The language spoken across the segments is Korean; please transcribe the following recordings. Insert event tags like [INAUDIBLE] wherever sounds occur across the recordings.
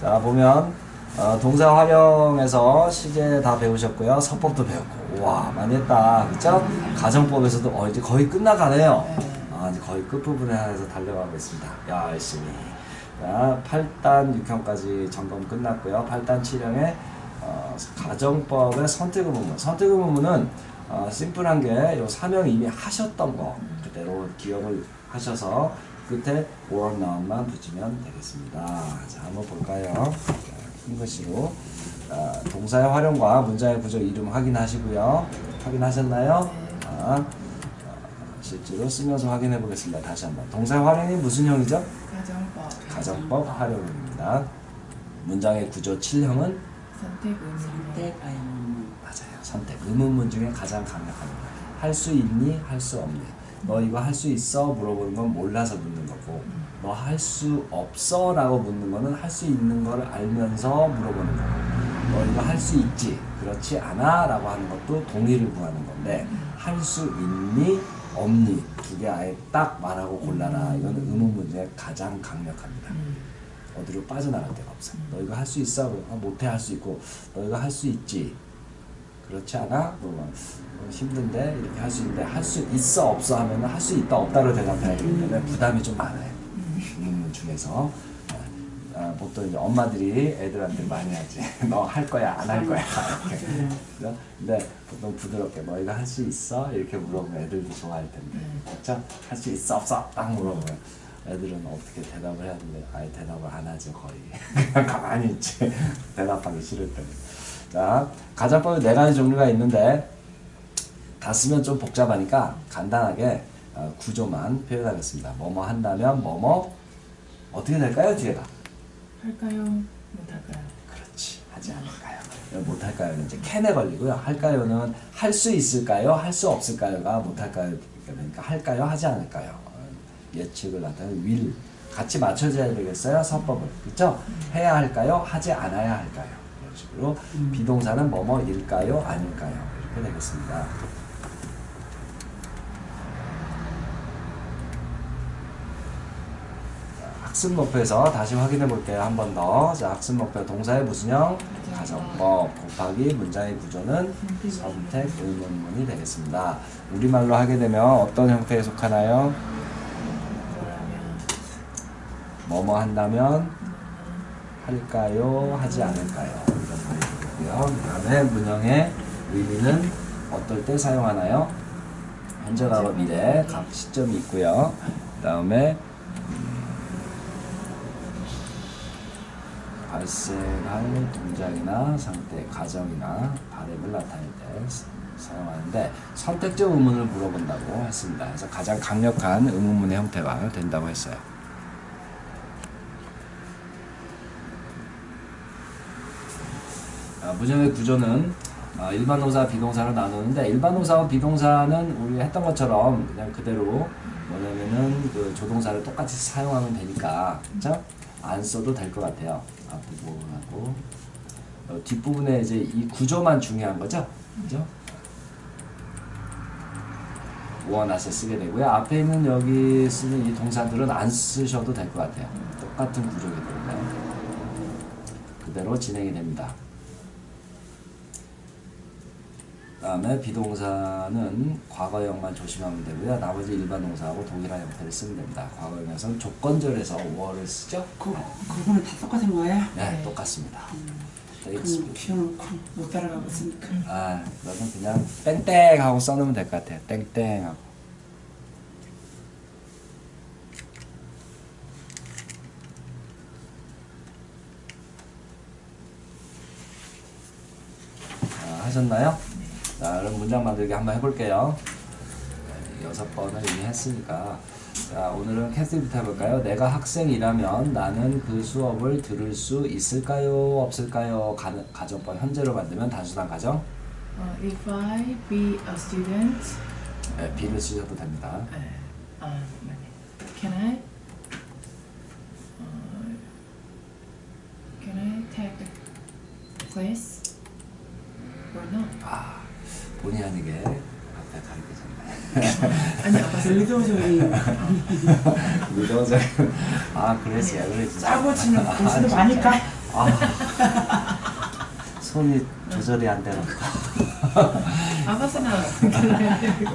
자 보면 어, 동사 활용에서 시제 다 배우셨고요. 서법도 배웠고 와 많이 했다. 그렇죠? 가정법에서도 어, 이제 거의 끝나가네요. 아, 이제 거의 끝부분에 한해서 달려가고 있습니다. 야, 열심히. 자, 8단 6형까지 점검 끝났고요. 8단 7형의 어, 가정법의 선택 의문문. 선택 의문문은 어, 심플한 게 요 사명 이미 하셨던 거 그대로 기억을 하셔서 끝에 or noun만 붙이면 되겠습니다. 자, 한번 볼까요? 자, 큰 글씨로 자, 동사의 활용과 문장의 구조 이름 확인하시고요. 확인하셨나요? 자, 실제로 쓰면서 확인해 보겠습니다. 다시 한번. 동사 활용이 무슨 형이죠? 가정법 가정법 활용입니다. 문장의 구조 7형은 선택 아니면 맞아요. 선택. 의문문 중에 가장 강력합니다. 할 수 있니? 할 수 없니? 너 이거 할 수 있어? 물어보는 건 몰라서 묻는 거고 너 할 수 없어? 라고 묻는 거는 할 수 있는 걸 알면서 물어보는 거고 너 이거 할 수 있지? 그렇지 않아? 라고 하는 것도 동의를 구하는 건데 할 수 있니? 없니? 두 개 아예 딱 말하고 골라라. 이거는 의문문 중에 가장 강력합니다. 어디로 빠져나갈 데가 없어. 너 이거 할수 있어? 아, 못해 할 수 있고 너 이거 할수 있지? 그렇지 않아? 뭐, 뭐, 뭐 힘든데 이렇게 할 수 있는데 할 수 있어 없어 하면 할 수 있다 없다로 대답해야 되기 때문에 부담이 좀 많아요. 음, 중에서 아, 아, 보통 이제 엄마들이 애들한테 많이 하지. [LAUGHS] 너 할 거야 안 할 거야 이렇게. 그죠? 근데 보통 부드럽게 너 이거 할 수 있어 이렇게 물어보면 애들도 좋아할 텐데 그렇죠? 할 수 있어 없어 딱 물어보면 애들은 어떻게 대답을 해야 되는데 아예 대답을 안 하죠 거의 그냥 [LAUGHS] 가만히 있지 대답하기 싫을 때는 자 가정법에 네 가지 종류가 있는데 다 쓰면 좀 복잡하니까 간단하게 어, 구조만 표현하겠습니다. 뭐뭐 한다면 뭐뭐 어떻게 될까요 뒤에가? 할까요? 못할까요? 그렇지. 하지 않을까요? 못할까요는 이제 캔에 걸리고요. 할까요는 할 수 있을까요? 할 수 없을까요가 못할까요? 그러니까 할까요? 하지 않을까요? 어, 예측을 나타내는 will. 같이 맞춰져야 되겠어요 서법을. 그렇죠 해야 할까요? 하지 않아야 할까요 식으로 비동사는 뭐뭐일까요 아닐까요 이렇게 되겠습니다 학습 목표에서 다시 확인해 볼게요. 한 번 더. 자, 학습 목표 동사의 무슨 형? 가정법 곱하기 문장의 구조는 선택 의문문이 되겠습니다. 우리말로 하게 되면 어떤 형태에 속하나요? 뭐뭐 한다면 할까요? 하지 않을까요? 말이고요. 그 다음에 문형의 의미는 어떨 때 사용하나요? 현재, 과거, 미래 각 시점이 있고요. 그 다음에 발생할 동작이나 상태, 가정이나 발음을 나타낼 때 사- 사용하는데 선택적 의문을 물어본다고 했습니다. 그래서 가장 강력한 의문문의 형태가 된다고 했어요. 아, 문형의 구조는 아, 일반 동사, 비동사로 나누는데 일반 동사와 비동사는 우리 했던 것처럼 그냥 그대로 뭐냐면은 그 조동사를 똑같이 사용하면 되니까 그렇죠? 안 써도 될 것 같아요. 앞부분하고 어, 뒷부분에 이제 이 구조만 중요한 거죠, 그죠? 원하세 쓰게 되고요. 앞에 있는 여기 쓰는 이 동사들은 안 쓰셔도 될 것 같아요. 똑같은 구조이기 때문에 그대로 진행이 됩니다. 다음에 비동사는 과거형만 조심하면 되고요. 나머지 일반 동사하고 동일한 형태를 쓰면 됩니다. 과거형에서는 조건절에서 월을 쓰죠. 그 그거는 다 똑같은 거예요? 네, 똑같습니다. 그럼 땡 시험 못 따라가고 있으니까 아, 너는 그냥 땡땡 하고 써놓으면 될 것 같아요. 땡땡 하고. 아, 하셨나요? 자, 그럼 문장 만들기 한번 해볼게요. 네, 여섯 번을 이미 했으니까. 자, 오늘은 캐스부터 해볼까요? 내가 학생이라면 나는 그 수업을 들을 수 있을까요? 없을까요? 가, 가정법 현재로 만들면 단순한 가정. 어, If I be a student 네, B를 쓰셔도 됩니다. 에, 아, 맞네. Can I 어, Can I take class or not? 아, 본의 아니게 앞에 가리켜졌네. 아니 아까 의도적인 의도적. [LAUGHS] 아, 그랬어요. 그랬지. 짜고 치는 공수도 많으니까 손이 조절이 안.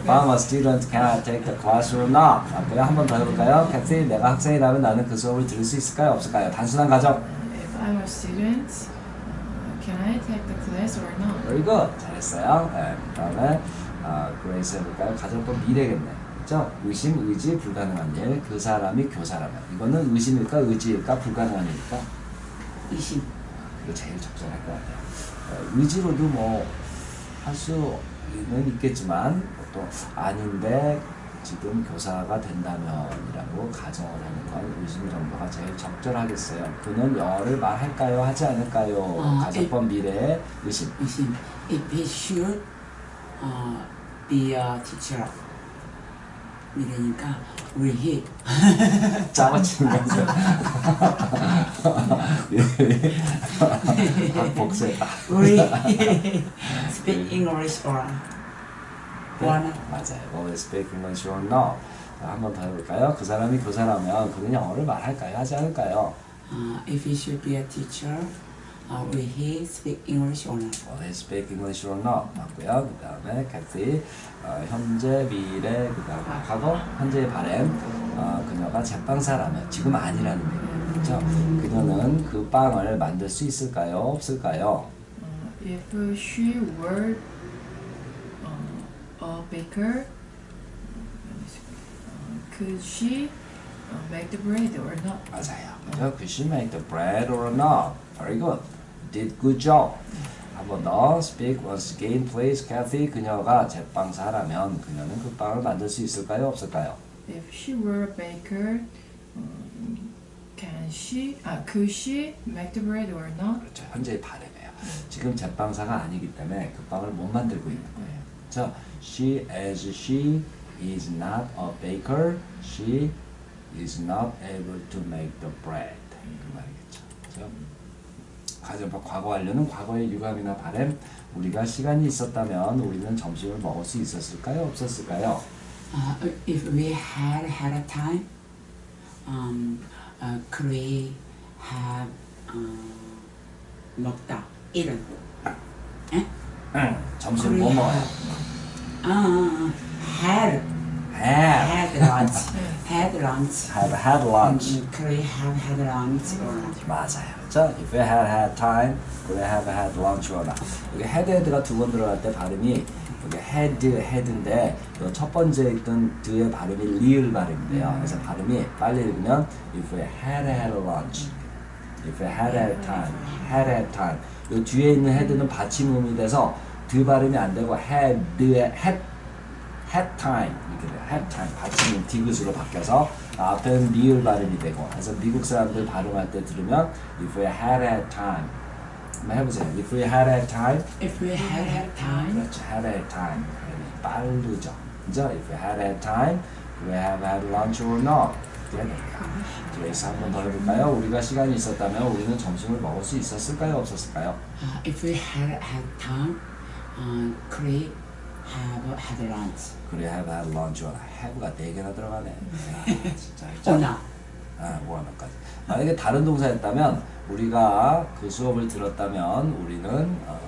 I'm [LAUGHS] a student, can I take the class or not? 맞고요. 한번 더 해볼까요? 캐티, 내가 학생이라면 나는 그 수업을 들을 수 있을까요? 없을까요? 단순한 가정. If I'm a student, can I take the class or not? Very good. 잘했어요. 네, 그 다음에 아, 그레이스 해볼까요? 가정법 미래겠네. 그죠? 의심, 의지, 불가능한 일. 그 사람이 교사라면. 이거는 의심일까, 의지일까, 불가능한 일일까? 이심. 이거 제일 적절할 것 같아요. 어, 의지로도 뭐 할 수는 있겠지만 또 아닌데 지금 교사가 된다면이라고 가정을 하는 건 의심 정도가 제일 적절하겠어요. 그는 영어를 말할까요? 하지 않을까요? 아, 가정법 미래의 의심. 이심. If he should uh, be a teacher. 이러니까 will he 짜맞추는 거죠. 아, 복수했다. will he [LAUGHS] [LAUGHS] speak English or not? 맞아요. Will speak English or not? 한번 더 해볼까요? 그 사람이 교사라면 그는 영어를 말할까요? 하지 않을까요? Uh, if he should be a teacher, uh, will he speak English or not? Will he speak English or not? 맞고요. 그 다음에 Kathy, 어, 현재, 미래, 그 다음에 과거, 현재의 바램, 어, 그녀가 제빵사라면 지금 아니라는 얘기예요. 그렇죠? 그녀는 그 빵을 만들 수 있을까요? 없을까요? Uh, if she were uh, baker, uh, could she uh, make the bread or not? 맞아요. 그죠? Could she make the bread or not? Very good. Did good job. 한번 더. Speak once again, please, Kathy. 그녀가 제빵사라면 그녀는 그 빵을 만들 수 있을까요? 없을까요? If she were a baker, um, can she? Uh, could she make the bread or not? 그렇죠. 현재의 바램이에요. 지금 제빵사가 아니기 때문에 그 빵을 못 만들고 있는 거예요. 그렇죠? She, as she is not a baker, she is not able to make the bread. 그 말이겠죠. 그렇죠? 가정법 과거 완료는 과거의 유감이나 바램 우리가 시간이 있었다면 우리는 점심을 먹을 수 있었을까요? 없었을까요? Uh, if we had had a time, um, uh, could we have uh, 먹다 이런? 에? 응. 점심 뭐 먹어요? Uh, had Have. had lunch, had lunch. Have had lunch. Mm, Could we have had lunch or not? 맞아요. 그렇죠? If we had had time, could we have had lunch or not? 여기 had had가 두 번 들어갈 때 발음이 여기 had had인데 이첫 번째 있던 드의 발음이 리을 발음인데요. 그래서 발음이 빨리 읽으면 if we had had lunch, if we had had time, had had time. 이 뒤에 있는 had는 받침음이 돼서 드 발음이 안 되고 had, had had time 이렇게 돼요. had time 받침은 디귿으로 바뀌어서 앞에는 리을 발음이 되고 그래서 미국 사람들 발음할 때 들으면 if we had had time 한번 해보세요. if we had had time If we had had time, 그렇죠. had had time 빠르죠. 그죠? if we had had time we have had lunch or not. 그래서 한번 더 해볼까요? 우리가 시간이 있었다면 우리는 점심을 먹을 수 있었을까요? 없었을까요? uh, if we had had time, could we have had lunch 그래 have had lunch have가 네 개나 들어가네. 야, 진짜 [LAUGHS] not? 아, 뭐하나까지. 만약에 다른 동사였다면 우리가 그 수업을 들었다면 우리는 어,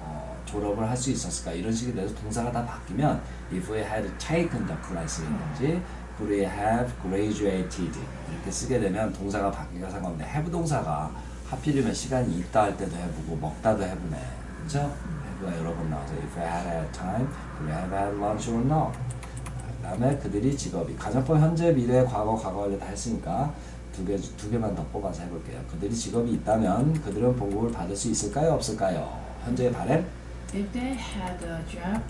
어, 졸업을 할 수 있었을까 이런 식이 돼서 동사가 다 바뀌면 if we had taken the class라든지 could we have graduated 이렇게 쓰게 되면 동사가 바뀌가 상관없는데 have 동사가 하필이면 시간이 있다 할 때도 해보고 먹다도 해보네 그렇죠? Have가 여러 번 나와서 if we had had time could we have had lunch or not 그 다음에 그들이 직업이 가정법 현재 미래 과거 과거 완료 다 했으니까 두 개 두 개만 더 뽑아서 해볼게요. 그들이 직업이 있다면 그들은 봉급을 받을 수 있을까요 없을까요? 현재의 바램 If they had a job,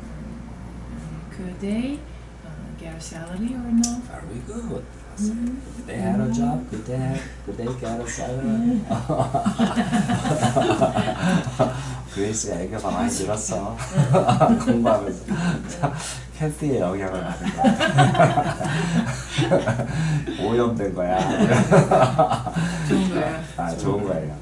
um, could they uh, get a salary or not? very good. Could they had a job? Could they have, could they get a salary? [LAUGHS] 그레이스가 애교가 많이 늘었어. [LAUGHS] 공부하면서. 캐스의 영향을 받은 거야. [LAUGHS] 오염된 거야. 좋은 거야. 아, 좋은 거예요.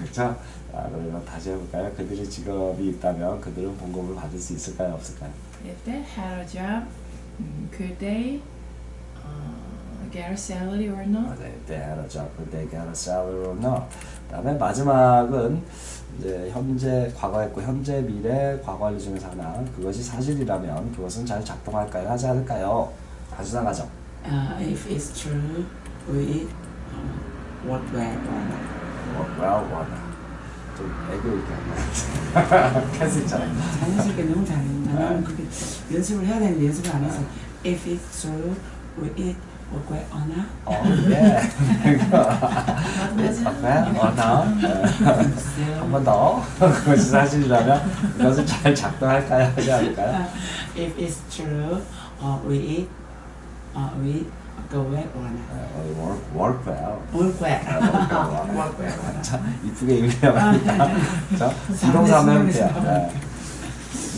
그렇죠? 아, 그러면 다시 해볼까요? 그들이 직업이 있다면 그들은 봉급을 받을 수 있을까요? 없을까요? If they had a job, could they uh, get a salary or not? If they had a job, would they get a salary or not? 그다음에 마지막은 이제 현재 과거했고 현재 미래 과거 완료 중에서 하나 그것이 사실이라면 그것은 잘 작동할까요 하지 않을까요? 단순한 가정. Uh, if it's true, it uh, work well or not? Work well or not? 좀 애교 있게 하면 할수 있잖아요. 자연스럽게 너무 잘해. 나는 그게 연습을 해야 되는데 연습을 안 해서 if it's true, will it or not? 어, 예. 네, 어, 나. 한번 더. 그것이 사실이라면 그것은 잘 작동할까요 하지 않을까요? if it's true, uh, will it uh, it go well or not? 어, work, work well. work well. 아, work well. 자, 이쁘게 읽으려니까. 자, 비동사 한번 해볼게요. 네.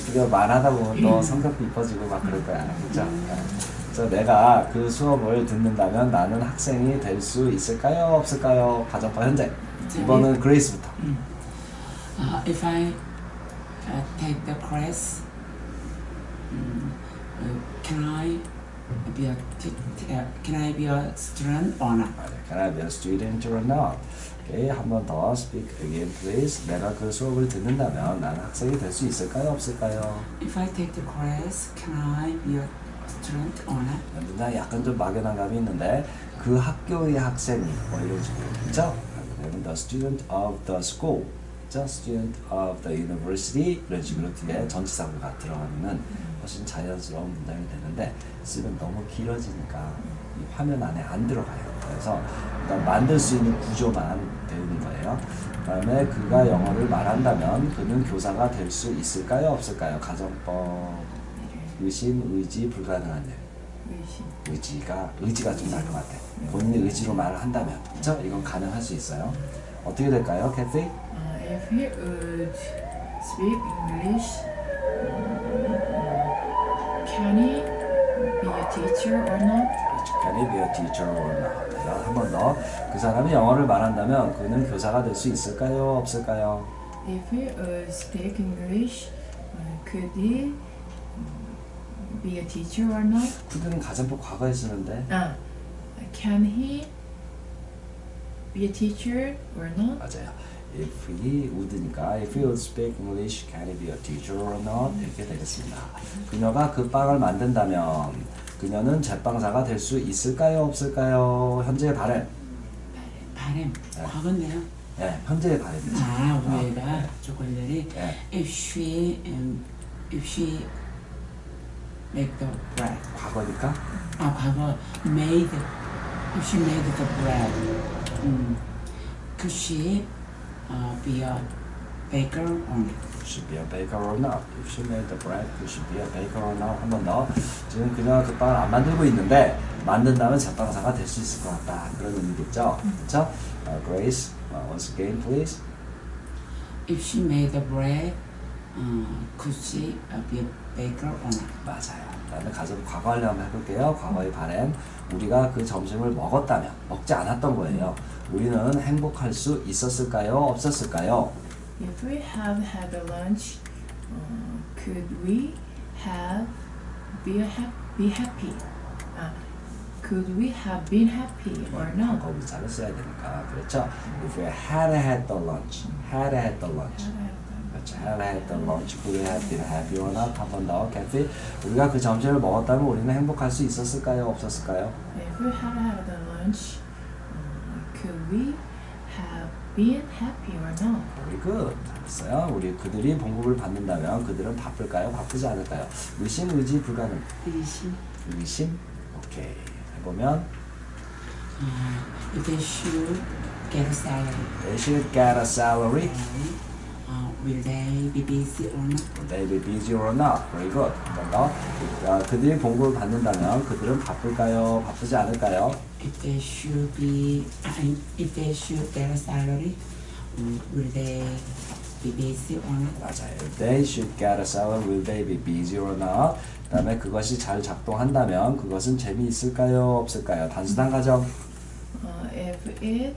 이쁘게 말하다 보면 또 성격도 이뻐지고 막 그럴 거야. 그죠? 네. 그래서 내가 그 수업을 듣는다면 나는 학생이 될 수 있을까요? 없을까요? 가정법 현재. 이번은 그레이스부터. Uh, if I uh, take the class, um, uh, can I be a uh, can I be a student or not? Can I be a student or not? 오케이, 한번 더 speak again, please. 내가 그 수업을 듣는다면 나는 학생이 될 수 있을까요? 없을까요? If I take the class, can I be a student or not? 나 약간 좀 막연한 감이 있는데 그 학교의 학생이 뭐 이런 식으로 그죠? 그러면 the student of the school, the student of the university 이런 식으로 뒤에 전치사구가 들어가면은 훨씬 자연스러운 문장이 되는데 쓰면 너무 길어지니까 이 화면 안에 안 들어가요. 그래서 일단 만들 수 있는 구조만 배우는 거예요. 그 다음에 그가 영어를 말한다면 그는 교사가 될 수 있을까요? 없을까요? 가정법 의심, 의지, 불가능한 일. 의심. 의지가 의지가 좀 나을 것 같아. 본인의 의지로 말을 한다면, 그렇죠? 이건 가능할 수 있어요. 어떻게 될까요, 캐티? Uh, if he would speak English, can he be a teacher or not? Can he be a teacher or not? 한번 더. 그 사람이 영어를 말한다면 그는 교사가 될 수 있을까요, 없을까요? If he would speak English, uh, could he um, be a teacher or not? 쿠드는 가정법 과거에 쓰는데 Ah, can he be a teacher or not? 맞아요. If he would니까 if he would speak English, can he be a teacher or not? 이렇게 되겠습니다. 그녀가 그 빵을 만든다면 그녀는 제빵사가 될 수 있을까요, 없을까요? 현재의 바램. 바램 네. 과거인데요. 네, 현재의 바램입니다. 아, 네. 우리가 조건들이 네. if she um, if she make the bread. 과거니까 아, 과거 made she made the bread. 음, could she uh, be a baker or not? should be a baker or not. If she made the bread, you should be a baker or not. 한 번 더. 지금 그녀가 그 빵을 안 만들고 있는데 만든다면 제빵사가 될 수 있을 것 같다. 그런 의미겠죠. 그렇죠? Uh, Grace, uh, once again, please. If she made the bread, uh, could she uh, be a or not? 맞아요. 그다음에 가서 과거 하려 한번 해볼게요. 과거의 바램. 우리가 그 점심을 먹었다면 먹지 않았던 거예요. 우리는 행복할 수 있었을까요? 없었을까요? If we have had a lunch, uh, could we have be a hap- be happy? Ah, could we have been happy or not? 과거 의사를 써야 되니까 그렇죠. If we had had the lunch, had had the lunch. 그렇죠. The lunch, could we have been happy or not? 한번 더, 캐티. 우리가 그 점심을 먹었다면 우리는 행복할 수 있었을까요? 없었을까요? If we had had a lunch, uh, could we have been happy or not? Very good. 잘했어요. 우리 그들이 봉급을 받는다면 그들은 바쁠까요? 바쁘지 않을까요? 의심, 의지, 불가능. 의심. 의심? 오케이. 해보면 Uh, if they should get a salary, They should get a salary. Uh, will they be busy or not? Will they be busy or not? Very good. 한번 더. 어, 그들이 봉급을 받는다면 그들은 바쁠까요? 바쁘지 않을까요? If they should be, uh, if they should get a salary, um, will they be busy or not? 맞아요. If they should get a salary, will they be busy or not? 그다음에 그것이 잘 작동한다면 그것은 재미있을까요? 없을까요? 단순한 가정. Uh, if it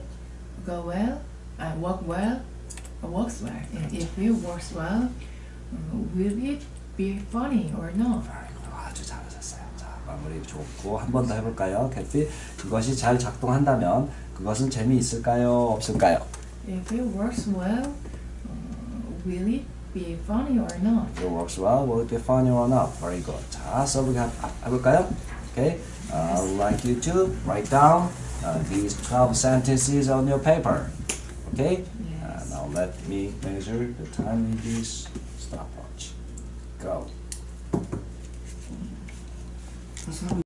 go well, uh, work well, uh, works well. And if it works well, uh, will it be funny or not? Very good. 아주 잘하셨어요. 자, 그럼 마무리 좋고 한 번 더 해볼까요, 캐티? 그것이 잘 작동한다면 그것은 재미있을까요, 없을까요? If it works well, uh, will it be funny or not? It works well. Will it be funny or not? Very good. 자, 써보기 해- 해볼까요? Okay. Uh, I would like you to write down uh, these 12 sentences on your paper. Okay. Now let me measure the time with this stopwatch. Go.